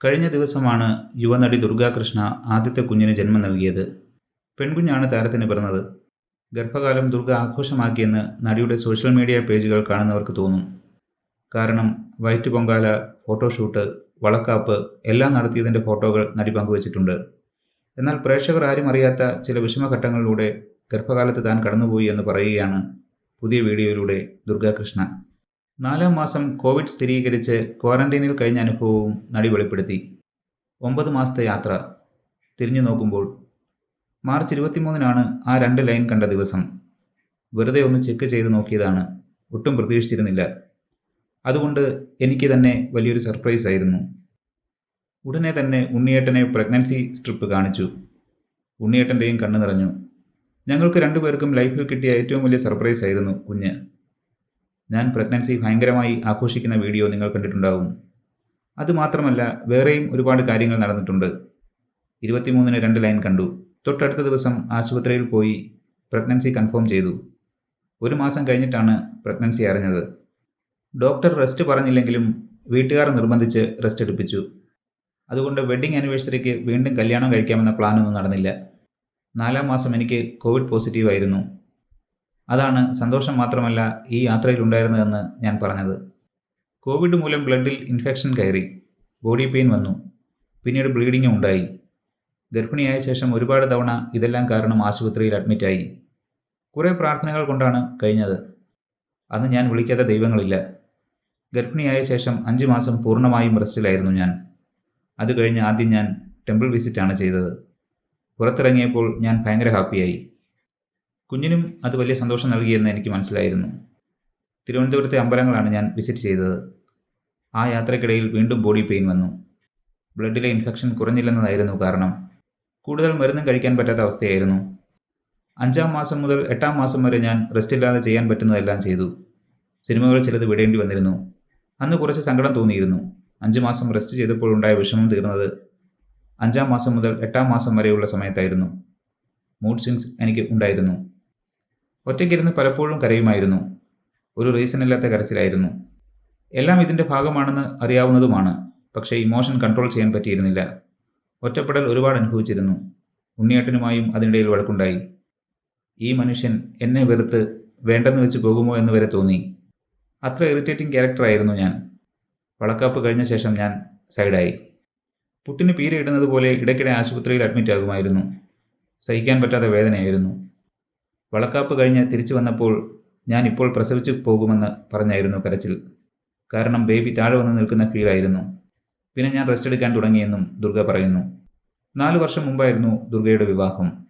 കഴിഞ്ഞ ദിവസമാണ് യുവനടി ദുർഗാകൃഷ്ണ ആദ്യത്തെ കുഞ്ഞിന് ജന്മം നൽകിയത്. പെൺകുഞ്ഞാണ് താരത്തിന് പിറന്നത്. ഗർഭകാലം ദുർഗ ആഘോഷമാക്കിയെന്ന് നടിയുടെ സോഷ്യൽ മീഡിയ പേജുകൾ കാണുന്നവർക്ക് തോന്നും. കാരണം വയറ്റ് പൊങ്കാല ഫോട്ടോഷൂട്ട് വളക്കാപ്പ് എല്ലാം നടത്തിയതിന്റെ ഫോട്ടോകൾ നടി പങ്കുവച്ചിട്ടുണ്ട്. എന്നാൽ പ്രേക്ഷകർ ആരും അറിയാത്ത ചില വിഷമഘട്ടങ്ങളിലൂടെ ഗർഭകാലത്ത് താൻ കടന്നുപോയി എന്ന് പറയുകയാണ് പുതിയ വീഡിയോയിലൂടെ ദുർഗാകൃഷ്ണ നാലാം മാസം കോവിഡ് സ്ഥിരീകരിച്ച് ക്വാറന്റൈനിൽ കഴിഞ്ഞ അനുഭവവും നടി വെളിപ്പെടുത്തി. ഒമ്പത് മാസത്തെ യാത്ര തിരിഞ്ഞു നോക്കുമ്പോൾ മാർച്ച് ഇരുപത്തിമൂന്നിനാണ് ആ രണ്ട് ലൈൻ കണ്ട ദിവസം. വെറുതെ ഒന്ന് ചെക്ക് ചെയ്ത് നോക്കിയതാണ്. ഒട്ടും പ്രതീക്ഷിച്ചിരുന്നില്ല. അതുകൊണ്ട് എനിക്ക് തന്നെ വലിയൊരു സർപ്രൈസ് ആയിരുന്നു. ഉടനെ തന്നെ ഉണ്ണിയേട്ടനെ പ്രഗ്നൻസി സ്ട്രിപ്പ് കാണിച്ചു. ഉണ്ണിയേട്ടന്റെയും കണ്ണു നിറഞ്ഞു. ഞങ്ങൾക്ക് രണ്ടുപേർക്കും ലൈഫിൽ കിട്ടിയ ഏറ്റവും വലിയ സർപ്രൈസ് ആയിരുന്നു കുഞ്ഞ്. ഞാൻ പ്രഗ്നൻസി ഭയങ്കരമായി ആഘോഷിക്കുന്ന വീഡിയോ നിങ്ങൾ കണ്ടിട്ടുണ്ടാവും. അതുമാത്രമല്ല വേറെയും ഒരുപാട് കാര്യങ്ങൾ നടന്നിട്ടുണ്ട്. ഇരുപത്തിമൂന്നിന് രണ്ട് ലൈൻ കണ്ടു. തൊട്ടടുത്ത ദിവസം ആശുപത്രിയിൽ പോയി പ്രഗ്നൻസി കൺഫേം ചെയ്തു. ഒരു മാസം കഴിഞ്ഞിട്ടാണ് പ്രഗ്നൻസി അറിഞ്ഞത്. ഡോക്ടർ റെസ്റ്റ് പറഞ്ഞില്ലെങ്കിലും വീട്ടുകാരെ നിർബന്ധിച്ച് റെസ്റ്റ് എടുപ്പിച്ചു. അതുകൊണ്ട് വെഡ്ഡിംഗ് ആനിവേഴ്സറിക്ക് വീണ്ടും കല്യാണം കഴിക്കാമെന്ന പ്ലാനൊന്നും നടന്നില്ല. നാലാം മാസം എനിക്ക് കോവിഡ് പോസിറ്റീവ് ആയിരുന്നു. അതാണ് സന്തോഷം മാത്രമല്ല ഈ യാത്രയിൽ യാത്രയിലുണ്ടായിരുന്നതെന്ന് ഞാൻ പറഞ്ഞത്. കോവിഡ് മൂലം ബ്ലഡിൽ ഇൻഫെക്ഷൻ കയറി. ബോഡി പെയിൻ വന്നു. പിന്നീട് ബ്ലീഡിങ്ങും ഉണ്ടായി. ഗർഭിണിയായ ശേഷം ഒരുപാട് തവണ ഇതെല്ലാം കാരണം ആശുപത്രിയിൽ അഡ്മിറ്റായി. കുറേ പ്രാർത്ഥനകൾ കൊണ്ടാണ് കഴിഞ്ഞത്. അന്ന് ഞാൻ വിളിക്കാത്ത ദൈവങ്ങളില്ല. ഗർഭിണിയായ ശേഷം അഞ്ച് മാസം പൂർണമായും റെസ്റ്റിലായിരുന്നു ഞാൻ. അത് കഴിഞ്ഞ് ആദ്യം ഞാൻ ടെമ്പിൾ വിസിറ്റാണ് ചെയ്തത്. പുറത്തിറങ്ങിയപ്പോൾ ഞാൻ ഭയങ്കര ഹാപ്പിയായി. കുഞ്ഞിനും അത് വലിയ സന്തോഷം നൽകിയെന്ന് എനിക്ക് മനസ്സിലായിരുന്നു. തിരുവനന്തപുരത്തെ അമ്പലങ്ങളാണ് ഞാൻ വിസിറ്റ് ചെയ്തത്. ആ യാത്രക്കിടയിൽ വീണ്ടും ബോഡി പെയിൻ വന്നു. ബ്ലഡിലെ ഇൻഫെക്ഷൻ കുറഞ്ഞില്ലെന്നതായിരുന്നു കാരണം. കൂടുതൽ മരുന്നും കഴിക്കാൻ പറ്റാത്ത അവസ്ഥയായിരുന്നു. അഞ്ചാം മാസം മുതൽ എട്ടാം മാസം വരെ ഞാൻ റെസ്റ്റ് ഇല്ലാതെ ചെയ്യാൻ പറ്റുന്നതെല്ലാം ചെയ്തു. സിനിമകൾ ചിലത് വിടേണ്ടി വന്നിരുന്നു. അന്ന് കുറച്ച് സങ്കടം തോന്നിയിരുന്നു. അഞ്ച് മാസം റെസ്റ്റ് ചെയ്തപ്പോൾ ഉണ്ടായ വിഷമം തീർന്നത് അഞ്ചാം മാസം മുതൽ എട്ടാം മാസം വരെയുള്ള സമയത്തായിരുന്നു. മൂഡ് സ്വിങ്സ് എനിക്ക് ഉണ്ടായിരുന്നു. ഒറ്റയ്ക്കിരുന്ന് പലപ്പോഴും കരയുമായിരുന്നു. ഒരു റീസൺ ഇല്ലാത്ത കരച്ചിലായിരുന്നു. എല്ലാം ഇതിന്റെ ഭാഗമാണെന്ന് അറിയാവുന്നതുമാണ്. പക്ഷേ ഇമോഷൻ കൺട്രോൾ ചെയ്യാൻ പറ്റിയിരുന്നില്ല. ഒറ്റപ്പെടൽ ഒരുപാട് അനുഭവിച്ചിരുന്നു. ഉണ്ണിയേട്ടനുമായും അതിനിടയിൽ വഴക്കുണ്ടായി. ഈ മനുഷ്യൻ എന്നെ വെറുത്ത് വേണ്ടെന്ന് വെച്ച് പോകുമോ എന്ന് വരെ തോന്നി. അത്ര ഇറിറ്റേറ്റിംഗ് ക്യാരക്ടറായിരുന്നു ഞാൻ. വളക്കാപ്പ് കഴിഞ്ഞ ശേഷം ഞാൻ സൈഡായി. പുട്ടിന് പീരയിടുന്നത് പോലെ ഇടയ്ക്കിടെ ആശുപത്രിയിൽ അഡ്മിറ്റ് ആകുമായിരുന്നു. സഹിക്കാൻ പറ്റാത്ത വേദനയായിരുന്നു. വളക്കാപ്പ് കഴിഞ്ഞ് തിരിച്ചു വന്നപ്പോൾ ഞാൻ ഇപ്പോൾ പ്രസവിച്ചു പോകുമെന്ന് പറഞ്ഞായിരുന്നു കരച്ചിൽ. കാരണം ബേബി താഴെ വന്ന് നിൽക്കുന്ന ഫീലായിരുന്നു പിന്നെ ഞാൻ റെസ്റ്റ് എടുക്കാൻ തുടങ്ങിയെന്നും ദുർഗ പറയുന്നു. നാലു വർഷം മുമ്പായിരുന്നു ദുർഗയുടെ വിവാഹം.